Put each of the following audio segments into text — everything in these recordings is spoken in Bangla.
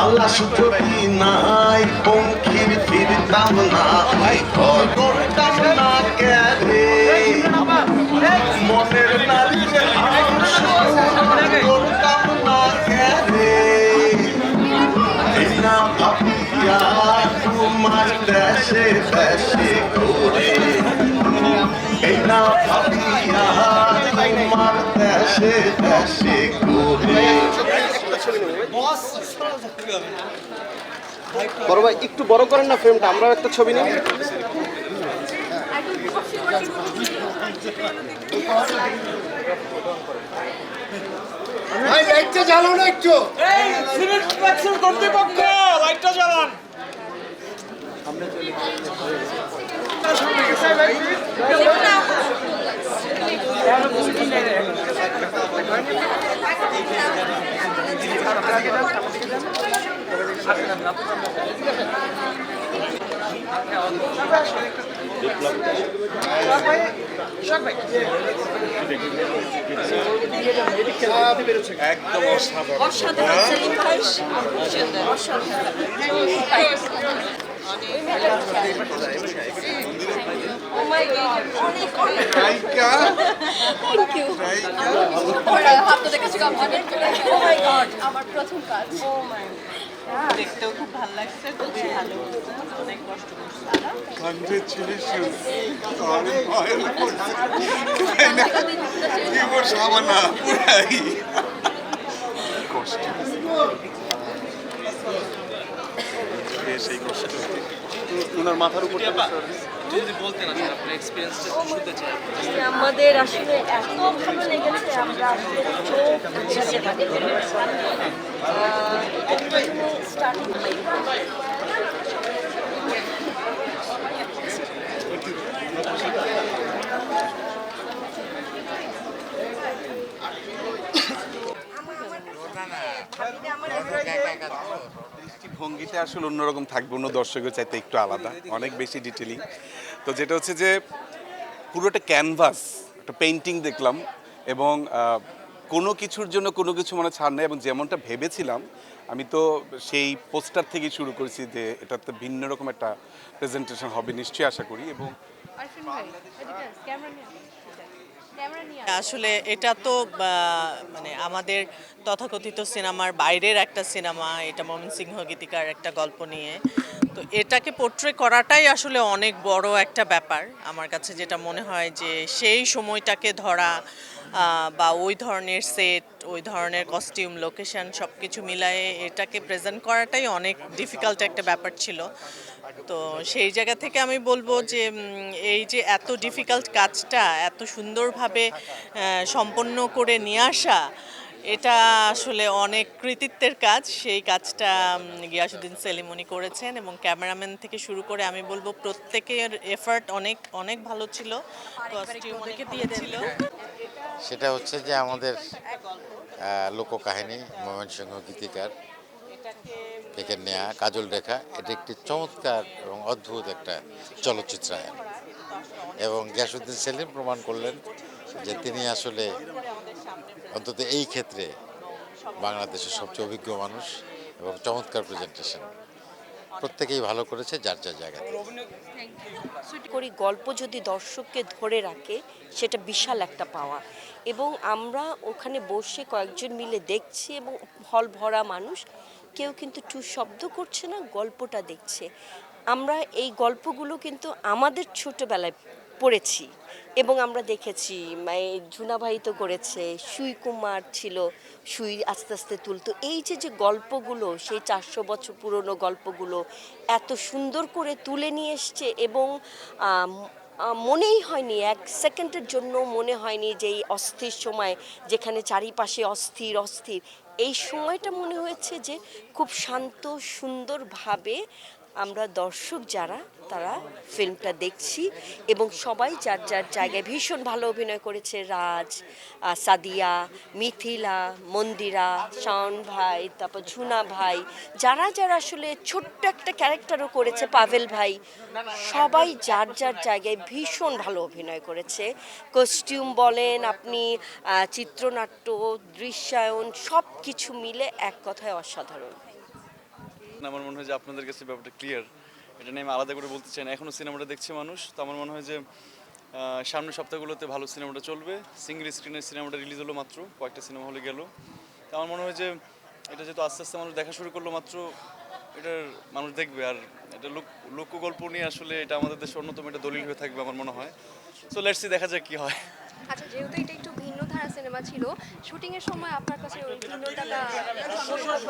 তালাশ যদি নাই পঙ্খির ফিরতাম না। করতাম না কেরে মনের আদর্শ করতাম না কেরে না ভাবিয়া তোমার দেশে দেশে এই না ভাবিয়া তোমার দেশে দেশে ঘুরে। বড় ভাই একটু বড় করেন না ফ্রেমটা আমরাও একটা ছবি নিই। ভাই লাইটটা জ্বালাও না একটু। এই সিভিল ইন্সপেকশন কর্তৃপক্ষ লাইটটা জ্বালান। সুন্দর অসাধারণ Oh my God, অনেক আমার প্রথম কাজ। ও মাই দেখতেও খুব ভালো লাগছে খুবই ভালো। অনেক কষ্ট করছে। এই কষ্ট। ওনার মাথার উপর যদি বলতেন আসলে আপনার এক্সপিরিয়েন্সটা শুনতে চাই। আমাদের আসলে এত ভালো লেগেছে আমরা আসলে চোখ বুঝে থাকি। স্টার্টিং ভঙ্গিটা আসলে অন্যরকম থাকবে, অন্য দর্শকের চাইতে একটু আলাদা, অনেক বেশি ডিটেলিং তো যেটা হচ্ছে যে পুরোটা ক্যানভাস একটা পেন্টিং দেখলাম এবং কোনো কিছুর জন্য কোনো কিছু মানে ছাড় নেই এবং যেমনটা ভেবেছিলাম, আমি তো সেই পোস্টার থেকেই শুরু করেছি যে, এটাতে ভিন্ন রকম একটা প্রেজেন্টেশন হবে নিশ্চয়ই আশা করি এবং আসলে এটা তো মানে আমাদের তথাকথিত সিনেমার বাইরের একটা সিনেমা, এটা মমিন সিংহ গীতিকার একটা গল্প নিয়ে। তো এটাকে পোট্রে করাটাই আসলে অনেক বড় একটা ব্যাপার। আমার কাছে যেটা মনে হয় যে সেই সময়টাকে ধরা বা ওই ধরনের সেট ওই ধরনের কস্টিউম লোকেশন সব কিছু মিলায়ে এটাকে প্রেজেন্ট করাটাই অনেক ডিফিকাল্ট একটা ব্যাপার ছিল। তো সেই জায়গা থেকে আমি বলব যে এই যে এত ডিফিকাল্ট কাজটা, এত সুন্দরভাবে সম্পন্ন করে নিয়ে আসা এটা আসলে অনেক কৃতিত্বের কাজ। সেই কাজটা গিয়াসুদ্দিন সেলিমনি করেছেন এবং ক্যামেরাম্যান থেকে শুরু করে আমি বলব প্রত্যেকের এফার্ট অনেক অনেক ভালো ছিল। দিয়েছিল সেটা হচ্ছে যে আমাদের লোককাহিনী ময়মনসিংহ গীতিকার থেকে নেয়া কাজল রেখা, এটা একটি চমৎকার এবং অদ্ভুত একটা চলচ্চিত্রায়ন। এবং গিয়াসুদ্দিন সেলিম প্রমাণ করলেন যে তিনি আসলে অন্তত এই ক্ষেত্রে বাংলাদেশের সবচেয়ে অভিজ্ঞ মানুষ এবং চমৎকার প্রেজেন্টেশন প্রত্যেকেই ভালো করেছে, যার যার জায়গাতে করি গল্প যদি দর্শককে ধরে রাখে, সেটা বিশাল একটা পাওয়া। এবং আমরা ওখানে বসে কয়েকজন মিলে দেখছি এবং হল ভরা মানুষ, কেউ কিন্তু টু শব্দ করছে না, গল্পটা দেখছে। আমরা এই গল্পগুলো কিন্তু আমাদের ছোটবেলায় পড়েছি। এবং আমরা দেখেছি মানে ঝুনাভাই তো করেছে, সুই কুমার ছিল, সুই আস্তে আস্তে তুলতো। এই যে যে গল্পগুলো, সেই চারশো বছর পুরনো গল্পগুলো এত সুন্দর করে তুলে নিয়ে এসছে এবং মনেই হয়নি, এক সেকেন্ডের জন্য মনে হয়নি যে এই অস্থির সময় যেখানে চারিপাশে অস্থির অস্থির। এই সময়টা মনে হয়েছে যে খুব শান্ত, সুন্দরভাবে আমরা দর্শক যারা, তারা ফিল্মটা দেখছি এবং সবাই যার যার জায়গায় ভীষণ ভালো অভিনয় করেছে, রাজ সাদিয়া, মিথিলা, মন্দিরা, শাওন ভাই, তারপর ঝুনা ভাই, যারা যারা আসলে ছোট্ট একটা ক্যারেক্টারও করেছে, পাভেল ভাই, সবাই যার যার জায়গায় ভীষণ ভালো অভিনয় করেছে। কস্টিউম বলেন আপনি চিত্রনাট্য, দৃশ্যায়ন সব কিছু মিলে এক কথায় অসাধারণ। আমার মনে হয় যে আপনাদের কাছে ব্যাপারটা ক্লিয়ার এটা নিয়ে আমি আলাদা করে বলতে চাই না। এখনও সিনেমাটা দেখছে মানুষ, তো আমার মনে হয় যে সামনের সপ্তাহগুলোতে ভালো সিনেমাটা চলবে। সিঙ্গেল স্ক্রিনের সিনেমাটা রিলিজ হলো মাত্র, কয়েকটা সিনেমা হলে গেল। তো আমার মনে হয় যে, এটা যেহেতু আস্তে আস্তে মানুষ দেখা শুরু করল মাত্র, এটার মানুষ দেখবে। আর এটা লোক লোক গল্প নিয়ে আসলে এটা আমাদের দেশের অন্যতম একটা দলিল হয়ে থাকবে, আমার মনে হয়। সো লেটসি দেখা যাক কি হয়। আচ্ছা যেহেতু এটা একটু ভিন্ন ধারা সিনেমা ছিল। শুটিং এর সময় আপনার কাছে ওই ভিন্নতাটা অনুভব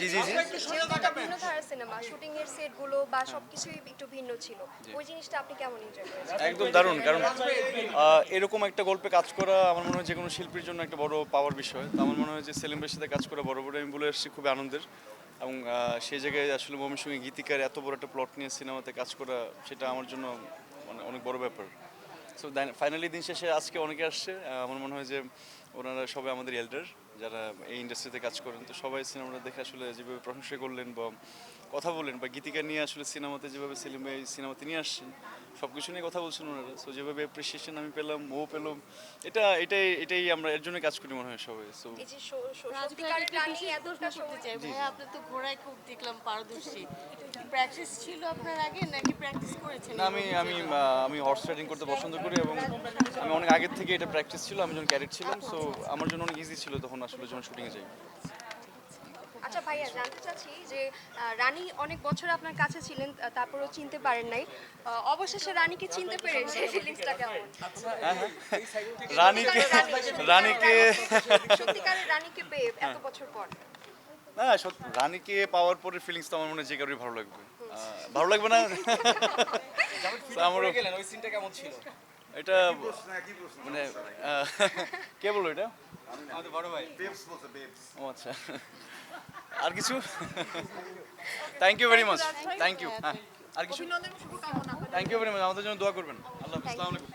জি জি জি। ভিন্ন ধারার সিনেমা শুটিং এর সেটগুলো বা সবকিছুই একটু ভিন্ন ছিল। ওই জিনিসটা আপনি কেমন এনজয় করেছেন? একদম দারুণ কারণ এরকম একটা গল্পে কাজ করা আমার মনে হয় যে কোনো শিল্পীর জন্য একটা বড় পাওয়ার বিষয়। তো আমার মনে হয় যে সেলিমের সাথে কাজ করা বড় বড় আমি বলে এসেছি খুবই আনন্দের। এবং সেই জায়গায় আসলে মমির সঙ্গে গীতিকার এত বড় একটা প্লট নিয়ে সিনেমাতে কাজ করা সেটা আমার জন্য মানে অনেক বড় ব্যাপার। সো ফাইনালি দিন শেষে আজকে অনেকে আসছে আমার মনে হয় যে ওনারা সবাই আমাদের এল্ডার যারা এই ইন্ডাস্ট্রিতে কাজ করেন, তো সবাই সিনেমাটা দেখে আসলে যেভাবে প্রশংসা করলেন বা কথা বলেন বা গীতিকা নিয়ে আসলে সিনেমাতে যেভাবে সেলিম এই সিনেমাতে নিয়ে আসছেন সব কিছু নিয়ে কথা বলছেন ওনারা। সো যেভাবে অ্যাপ্রিসিয়েশন আমি পেলাম ও পেলাম এটা এটাই এটাই আমরা এর জন্য কাজ করি মনে হয় সবাই। সো এই যে স- স- সত্যিকারের রানী এতটা সময় চাই ভাই আপনি তো ঘোড়ায় খুব দেখলাম পারদর্শী। প্র্যাকটিস ছিল আপনার আগে নাকি প্র্যাকটিস করেছেন? না আমি আমি আমি হর্স রাইডিং করতে পছন্দ করি এবং আমি অনেক আগের থেকে এটা প্র্যাকটিস ছিল আমি যখন ক্যারেট ছিলাম সো আমার জন্য অনেক ইজি ছিল তখন আসলে যখন শুটিংয়ে যাই। আচ্ছা ভাইয়া জানতে চাচ্ছি যে রানী অনেক বছর আপনার কাছে ছিলেন তারপরেও চিনতে পারেন নাই। অবশেষে রানীকে চিনতে পেরে সেই ফিলিংসটা কেমন? রানীকে রানীকে সত্যিকারের রানীকে পেয়ে এত বছর পর। না সত্যি রানীকে পাওয়ার পরে ফিলিংস তো আমার মনে হয় যে ভালো লাগবে। ভালো লাগবে না? আমারও ওই সিনটা কেমন ছিল? এটা মানে কে বলল এটা? আমাদের বড় ভাই। ও আচ্ছা। আর কিছু? Thank you very much thank you হ্যাঁ আর কিছু? থ্যাংক ইউ ভেরি মাচ আমাদের জন্য দোয়া করবেন। আল্লাহ আসসালামু আলাইকুম।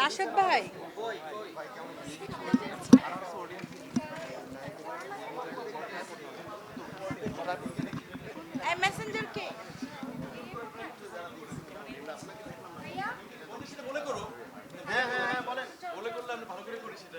রাশেদ ভাই এই মেসেঞ্জার কে বলে করলে আমি ভালো করে করি সেটা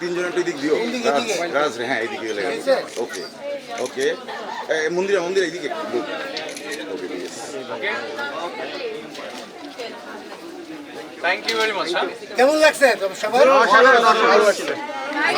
তিনজন একটু দিক দিও। রাজ রাজ হ্যাঁ এইদিকে ওকে ওকে মন্দিরা মন্দিরা এইদিকে একটু look। Okay thank you very much কেমন লাগছে? সবাই?